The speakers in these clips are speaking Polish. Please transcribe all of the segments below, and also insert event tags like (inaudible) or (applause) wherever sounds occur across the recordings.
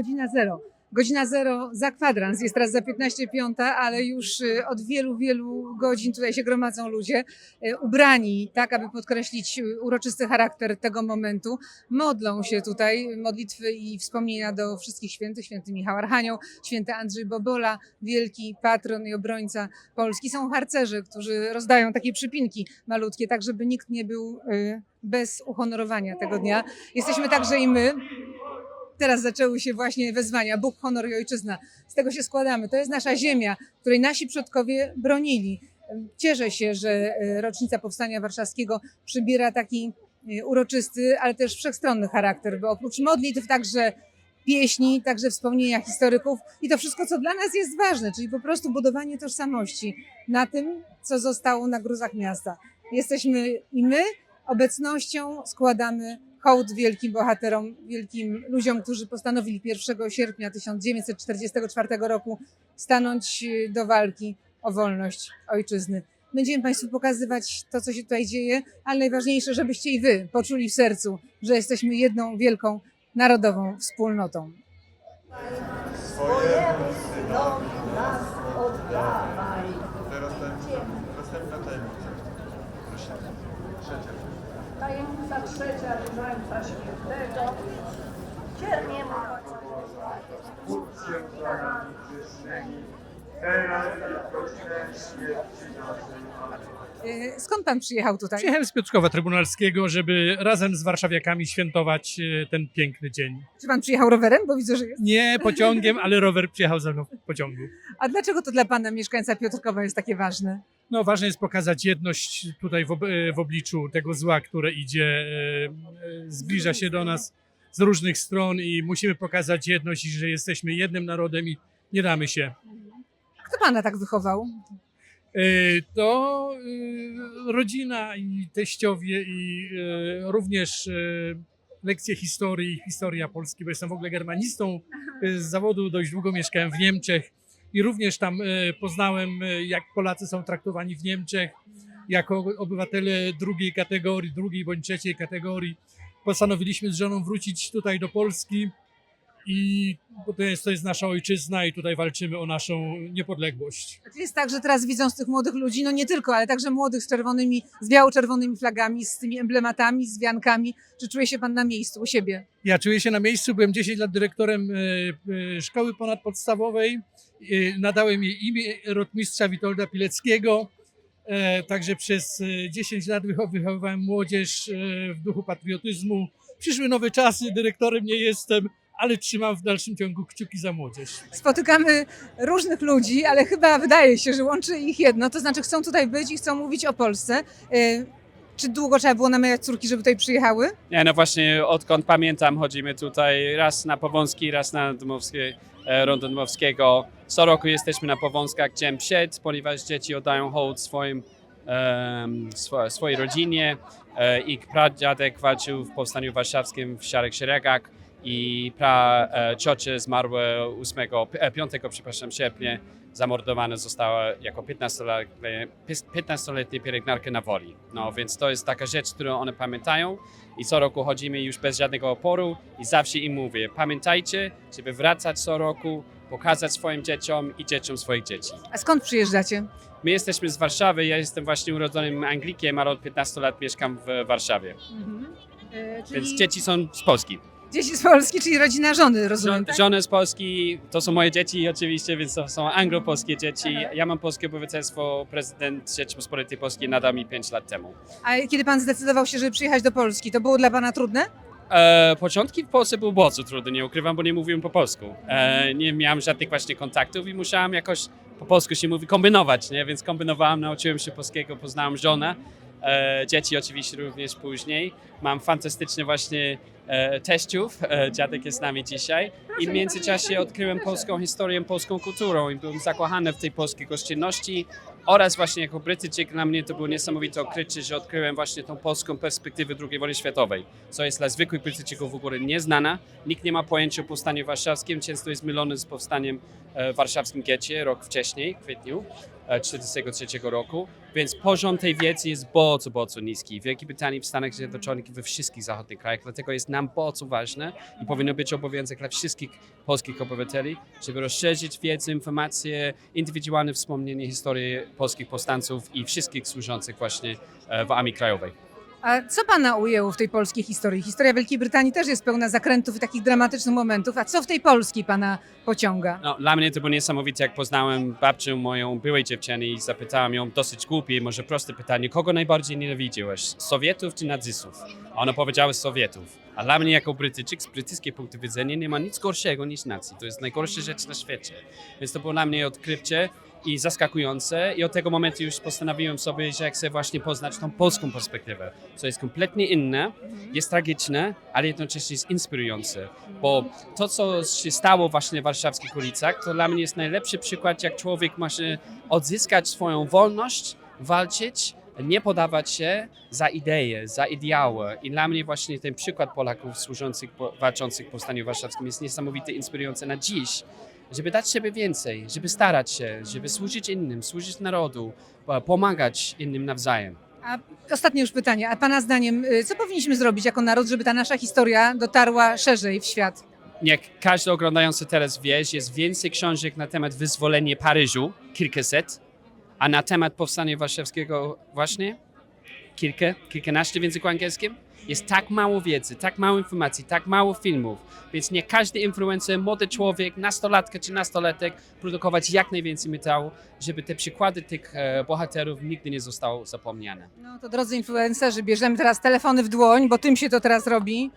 godzina zero. Godzina zero za kwadrans, jest teraz za 15 piąta, ale już y, od wielu, wielu godzin tutaj się gromadzą ludzie, y, ubrani tak, aby podkreślić y, uroczysty charakter tego momentu. Modlą się tutaj modlitwy i wspomnienia do wszystkich świętych, święty Michał Archanioł, święty Andrzej Bobola, wielki patron i obrońca Polski. Są harcerze, którzy rozdają takie przypinki malutkie, tak żeby nikt nie był bez uhonorowania tego dnia. Jesteśmy także i my. Teraz zaczęły się właśnie wezwania Bóg, honor i ojczyzna. Z tego się składamy. To jest nasza ziemia, której nasi przodkowie bronili. Cieszę się, że e, rocznica Powstania Warszawskiego przybiera taki e, uroczysty, ale też wszechstronny charakter, bo oprócz modlitw także pieśni, także wspomnienia historyków i to wszystko, co dla nas jest ważne, czyli po prostu budowanie tożsamości na tym, co zostało na gruzach miasta. Jesteśmy i my obecnością składamy hołd wielkim bohaterom, wielkim ludziom, którzy postanowili 1 sierpnia 1944 roku stanąć y, do walki o wolność ojczyzny. Będziemy Państwu pokazywać to, co się tutaj dzieje, ale najważniejsze, żebyście i Wy poczuli w sercu, że jesteśmy jedną wielką narodową wspólnotą. swojemu synowi nas oddawaj. Teraz ten, następna tajemnica. Proszę. Trzecia. Tajemnica trzecia Różańca Świętego. Cierniemy Bódźcie planami grzesznymi, teraz i w godzinę śmierci naszej. Amen. Y, Skąd Pan przyjechał tutaj? Przyjechałem z Piotrkowa Trybunalskiego, żeby razem z warszawiakami świętować e, ten piękny dzień. Czy Pan przyjechał rowerem? Bo widzę, że jest. Nie pociągiem, ale rower przyjechał ze mną w pociągu. A dlaczego to dla Pana, mieszkańca Piotrkowa, jest takie ważne? No, ważne jest pokazać jedność tutaj w, ob e, w obliczu tego zła, które idzie, e, e, zbliża się do nas z różnych stron i musimy pokazać jedność i że jesteśmy jednym narodem i nie damy się. Kto Pana tak wychował? To rodzina i teściowie i również lekcje historii, historia Polski, bo jestem w ogóle germanistą z zawodu, dość długo mieszkałem w Niemczech i również tam e, poznałem, e, jak Polacy są traktowani w Niemczech jako obywatele drugiej kategorii, drugiej bądź trzeciej kategorii. Postanowiliśmy z żoną wrócić tutaj do Polski i bo to jest, to jest nasza ojczyzna i tutaj walczymy o naszą niepodległość. To jest tak, że teraz widzą z tych młodych ludzi, no nie tylko, ale także młodych z czerwonymi, z biało-czerwonymi flagami, z tymi emblematami, z wiankami. Czy czuje się Pan na miejscu u siebie? Ja czuję się na miejscu, byłem 10 lat dyrektorem e, szkoły ponadpodstawowej. E, Nadałem jej imię rotmistrza Witolda Pileckiego. E, Także przez e, 10 lat wycho- wychowywałem młodzież e, w duchu patriotyzmu. Przyszły nowe czasy, dyrektorem nie jestem, ale trzymam w dalszym ciągu kciuki za młodzież. Spotykamy różnych ludzi, ale chyba wydaje się, że łączy ich jedno, to znaczy chcą tutaj być i chcą mówić o Polsce. Y, Czy długo trzeba było namawiać córki, żeby tutaj przyjechały? Nie, no właśnie odkąd pamiętam chodzimy tutaj raz na Powązki, raz na Dmowskie, e, Rondo Dmowskiego. Co roku jesteśmy na Powązkach Dzień przed, ponieważ dzieci oddają hołd swoim, swojej rodzinie. E, ich pradziadek walczył w Powstaniu Warszawskim w Szarych Szeregach i pra e, ciocie zmarłe 8, e, 5 przepraszam, sierpnia zamordowana została jako 15-letnia 15 pielęgniarka na woli. No więc to jest taka rzecz, którą one pamiętają i co roku chodzimy już bez żadnego oporu i zawsze im mówię, pamiętajcie, żeby wracać co roku, pokazać swoim dzieciom i dzieciom swoich dzieci. A skąd przyjeżdżacie? My jesteśmy z Warszawy, ja jestem właśnie urodzonym Anglikiem, ale od 15 lat mieszkam w Warszawie, Y, Czyli więc dzieci są z Polski. Dzieci z Polski, czyli rodzina żony, rozumiem, tak? żony z Polski, to są moje dzieci oczywiście, więc to są anglopolskie dzieci. Aha. Ja mam polskie obywatelstwo, prezydent Rzeczypospolitej Polskiej nadał mi 5 lat temu. A kiedy pan zdecydował się, żeby przyjechać do Polski, to było dla pana trudne? E, początki w Polsce były bardzo trudne, nie ukrywam, bo nie mówiłem po polsku. E, nie miałem żadnych właśnie kontaktów i musiałem jakoś po polsku się mówi kombinować, nie? więc kombinowałem, nauczyłem się polskiego, poznałem żonę. E, dzieci oczywiście również później. Mam fantastyczne właśnie e, teściów, e, dziadek jest z nami dzisiaj i w międzyczasie odkryłem polską historię, polską kulturą i byłem zakochany w tej polskiej gościnności oraz właśnie jako Brytyjczyk dla mnie to było niesamowite odkrycie, że odkryłem właśnie tą polską perspektywę II wojny światowej, co jest dla zwykłych Brytyjczyków w ogóle nieznana. Nikt nie ma pojęcia o powstaniu warszawskim, często jest mylony z powstaniem warszawskim getcie rok wcześniej, w kwietniu. 1943 roku, więc poziom tej wiedzy jest bardzo, bardzo niski. W Wielkiej Brytanii, w Stanach Zjednoczonych we wszystkich zachodnich krajach, dlatego jest nam bardzo ważne i powinno być obowiązek dla wszystkich polskich obywateli, żeby rozszerzyć wiedzę, informacje, indywidualne wspomnienie historii polskich powstańców i wszystkich służących właśnie e, w Armii Krajowej. A co pana ujęło w tej polskiej historii? Historia Wielkiej Brytanii też jest pełna zakrętów i takich dramatycznych momentów. A co w tej polskiej pana pociąga? No, dla mnie to było niesamowite, jak poznałem babcię moją byłej dziewczyny i zapytałem ją dosyć głupie, może proste pytanie, kogo najbardziej nienawidziłeś? Sowietów czy nazistów? Ona powiedziała Sowietów. A dla mnie jako Brytyjczyk z brytyjskiego punktu widzenia nie ma nic gorszego niż nacji. To jest najgorsza rzecz na świecie. Więc to było dla mnie odkrycie i zaskakujące i od tego momentu już postanowiłem sobie, że chcę właśnie poznać tą polską perspektywę, co jest kompletnie inne, jest tragiczne, ale jednocześnie jest inspirujące, bo to, co się stało właśnie w warszawskich ulicach, to dla mnie jest najlepszy przykład, jak człowiek może odzyskać swoją wolność, walczyć, nie podawać się za idee, za ideały. I dla mnie właśnie ten przykład Polaków służących, po- walczących w Powstaniu Warszawskim jest niesamowity, inspirujący na dziś, żeby dać siebie więcej, żeby starać się, żeby służyć innym, służyć narodu, po- pomagać innym nawzajem. A ostatnie już pytanie. A pana zdaniem, y, co powinniśmy zrobić jako naród, żeby ta nasza historia dotarła szerzej w świat? Jak każdy oglądający teraz wie, że jest więcej książek na temat wyzwolenia Paryżu, kilkaset, a na temat Powstania Warszawskiego właśnie kilka, kilkanaście w języku angielskim. Jest tak mało wiedzy, tak mało informacji, tak mało filmów, więc nie każdy influencer, młody człowiek, nastolatka czy nastolatek produkować jak najwięcej materiału, żeby te przykłady tych e, bohaterów nigdy nie zostały zapomniane. No to drodzy influencerzy, bierzemy teraz telefony w dłoń, bo tym się to teraz robi.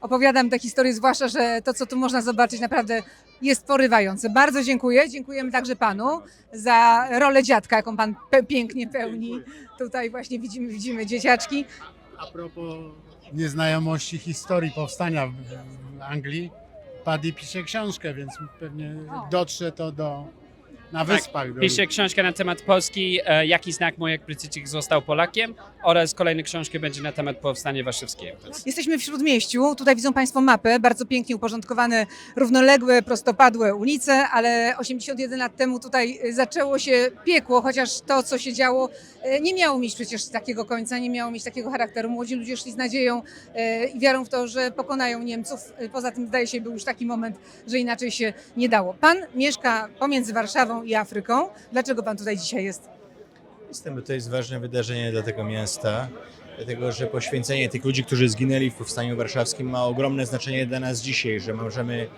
Opowiadam tę historię, zwłaszcza, że to, co tu można zobaczyć, naprawdę jest porywające. Bardzo dziękuję. Dziękujemy także panu za rolę dziadka, jaką pan pe- pięknie pełni. Tutaj właśnie widzimy, widzimy dzieciaczki. A propos nieznajomości historii powstania w, Anglii, Paddy pisze książkę, więc pewnie dotrze to do, na wyspach. Do Piszę książkę na temat Polski, e, jaki znak mój jak Brytyjczyk został Polakiem oraz kolejne książki będzie na temat Powstania Warszawskiego. Jesteśmy w Śródmieściu. Tutaj widzą Państwo mapę, bardzo pięknie uporządkowane, równoległe, prostopadłe ulice, ale 81 lat temu tutaj y, zaczęło się piekło, chociaż to, co się działo, y, nie miało mieć przecież takiego końca, nie miało mieć takiego charakteru. Młodzi ludzie szli z nadzieją i wiarą w to, że pokonają Niemców. Poza tym zdaje się, był już taki moment, że inaczej się nie dało. Pan mieszka pomiędzy Warszawą i Afryką. Dlaczego Pan tutaj dzisiaj jest? Jestem, bo to jest ważne wydarzenie dla tego miasta, dlatego że poświęcenie tych ludzi, którzy zginęli w Powstaniu Warszawskim ma ogromne znaczenie dla nas dzisiaj, że możemy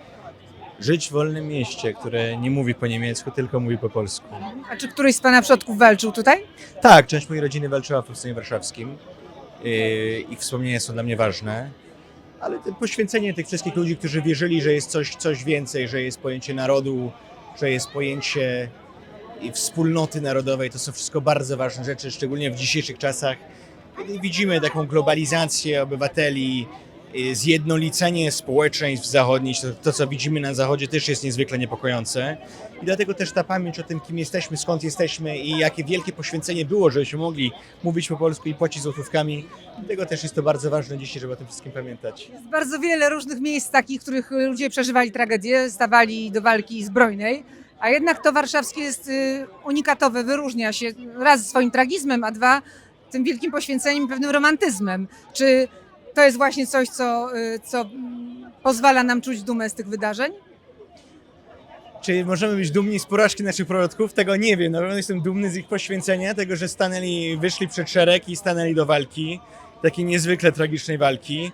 żyć w wolnym mieście, które nie mówi po niemiecku, tylko mówi po polsku. A czy któryś z Pana przodków walczył tutaj? Tak, część mojej rodziny walczyła w Powstaniu Warszawskim. Yy, Ich wspomnienia są dla mnie ważne. Ale poświęcenie tych wszystkich ludzi, którzy wierzyli, że jest coś, coś więcej, że jest pojęcie narodu, że jest pojęcie i wspólnoty narodowej, to są wszystko bardzo ważne rzeczy, szczególnie w dzisiejszych czasach, kiedy widzimy taką globalizację obywateli, zjednolicenie społeczeństw zachodnich, to, to co widzimy na zachodzie też jest niezwykle niepokojące. I dlatego też ta pamięć o tym, kim jesteśmy, skąd jesteśmy i jakie wielkie poświęcenie było, żebyśmy mogli mówić po polsku i płacić złotówkami. Dlatego też jest to bardzo ważne dzisiaj, żeby o tym wszystkim pamiętać. Jest bardzo wiele różnych miejsc takich, w których ludzie przeżywali tragedię, stawali do walki zbrojnej, a jednak to warszawskie jest y, unikatowe, wyróżnia się raz swoim tragizmem, a dwa tym wielkim poświęceniem, pewnym romantyzmem. Czy to jest właśnie coś, co, y, co pozwala nam czuć dumę z tych wydarzeń? Czy możemy być dumni z porażki naszych proroków? Tego nie wiem. Na pewno jestem dumny z ich poświęcenia, tego, że stanęli, wyszli przed szereg i stanęli do walki, takiej niezwykle tragicznej walki.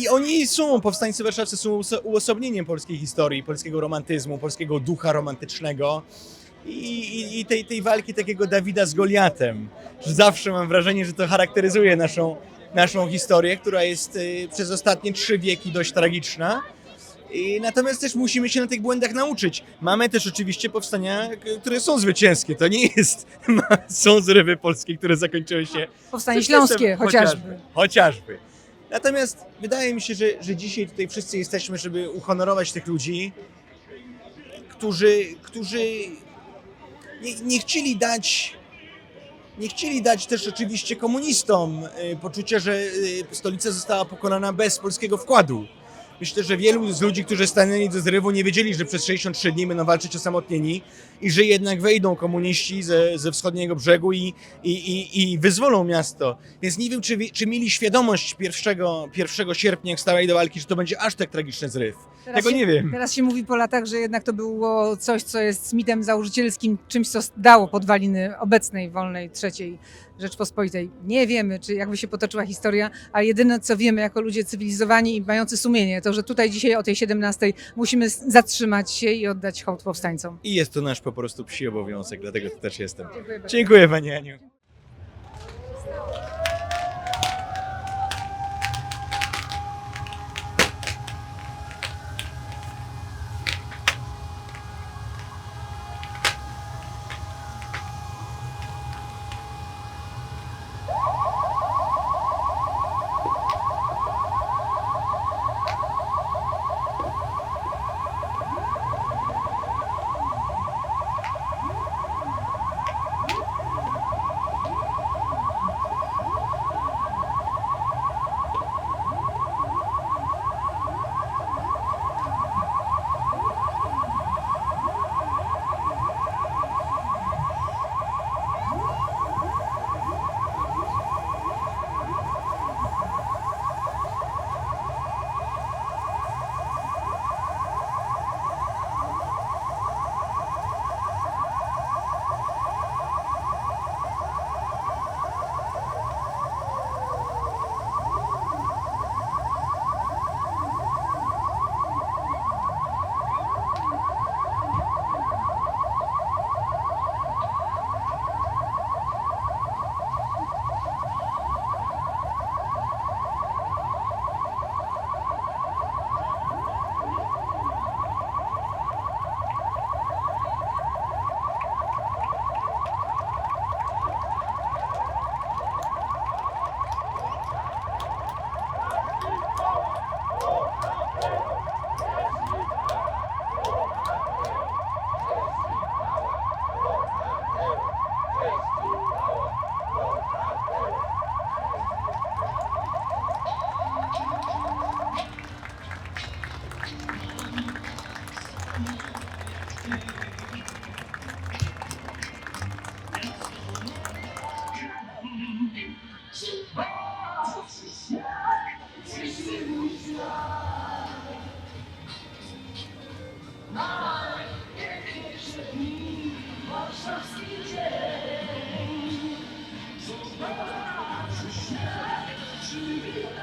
I oni są, powstańcy warszawscy są uoso- uosobnieniem polskiej historii, polskiego romantyzmu, polskiego ducha romantycznego i, i, tej, tej walki takiego Dawida z Goliatem. Zawsze mam wrażenie, że to charakteryzuje naszą, naszą historię, która jest y, przez ostatnie trzy wieki dość tragiczna. I natomiast też musimy się na tych błędach nauczyć. Mamy też oczywiście powstania, które są zwycięskie. To nie jest. (laughs) są zrywy polskie, które zakończyły się Powstanie śląskie chociażby. Chociażby. Natomiast wydaje mi się, że, że dzisiaj tutaj wszyscy jesteśmy, żeby uhonorować tych ludzi, którzy, którzy nie, nie chcieli dać. Nie chcieli dać też oczywiście komunistom y, poczucia, że y, stolica została pokonana bez polskiego wkładu. Myślę, że wielu z ludzi, którzy stanęli do zrywu, nie wiedzieli, że przez 63 dni będą walczyć osamotnieni i że jednak wejdą komuniści ze, ze wschodniego brzegu i, i, i, i wyzwolą miasto. Więc nie wiem, czy, czy mieli świadomość 1, 1 sierpnia, jak stawali do walki, że to będzie aż tak tragiczny zryw. Teraz Tego się- nie wiem. Teraz się mówi po latach, że jednak to było coś, co jest mitem założycielskim, czymś, co dało podwaliny obecnej, wolnej, trzeciej Rzeczpospolitej. Nie wiemy, czy jakby się potoczyła historia, a jedyne, co wiemy jako ludzie cywilizowani i mający sumienie, to, że tutaj dzisiaj o tej 17 musimy zatrzymać się i oddać hołd powstańcom. I jest to nasz po prostu psi obowiązek, dlatego tu też jestem. Dziękuję. Dziękuję Pani Aniu.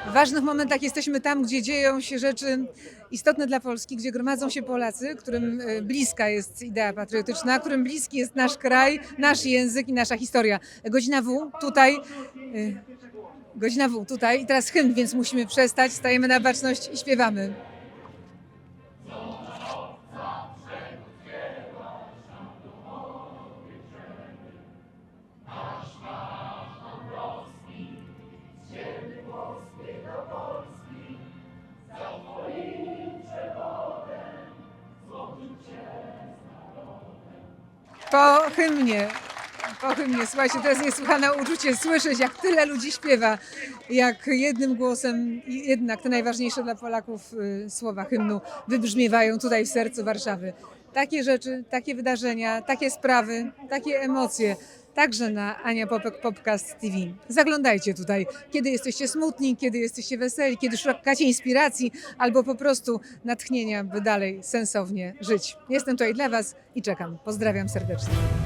W ważnych momentach jesteśmy tam, gdzie dzieją się rzeczy istotne dla Polski, gdzie gromadzą się Polacy, którym e, bliska jest idea patriotyczna, którym bliski jest nasz kraj, nasz język i nasza historia. Godzina W tutaj. e, Godzina W tutaj i teraz hymn, więc musimy przestać, stajemy na baczność i śpiewamy. Po hymnie, po hymnie, słuchajcie, to jest niesłychane uczucie słyszeć, jak tyle ludzi śpiewa, jak jednym głosem, jednak te najważniejsze dla Polaków y, słowa hymnu wybrzmiewają tutaj w sercu Warszawy. Takie rzeczy, takie wydarzenia, takie sprawy, takie emocje. Także na Ania Popek Podcast TV. Zaglądajcie tutaj, kiedy jesteście smutni, kiedy jesteście weseli, kiedy szukacie inspiracji albo po prostu natchnienia, by dalej sensownie żyć. Jestem tutaj dla Was i czekam. Pozdrawiam serdecznie.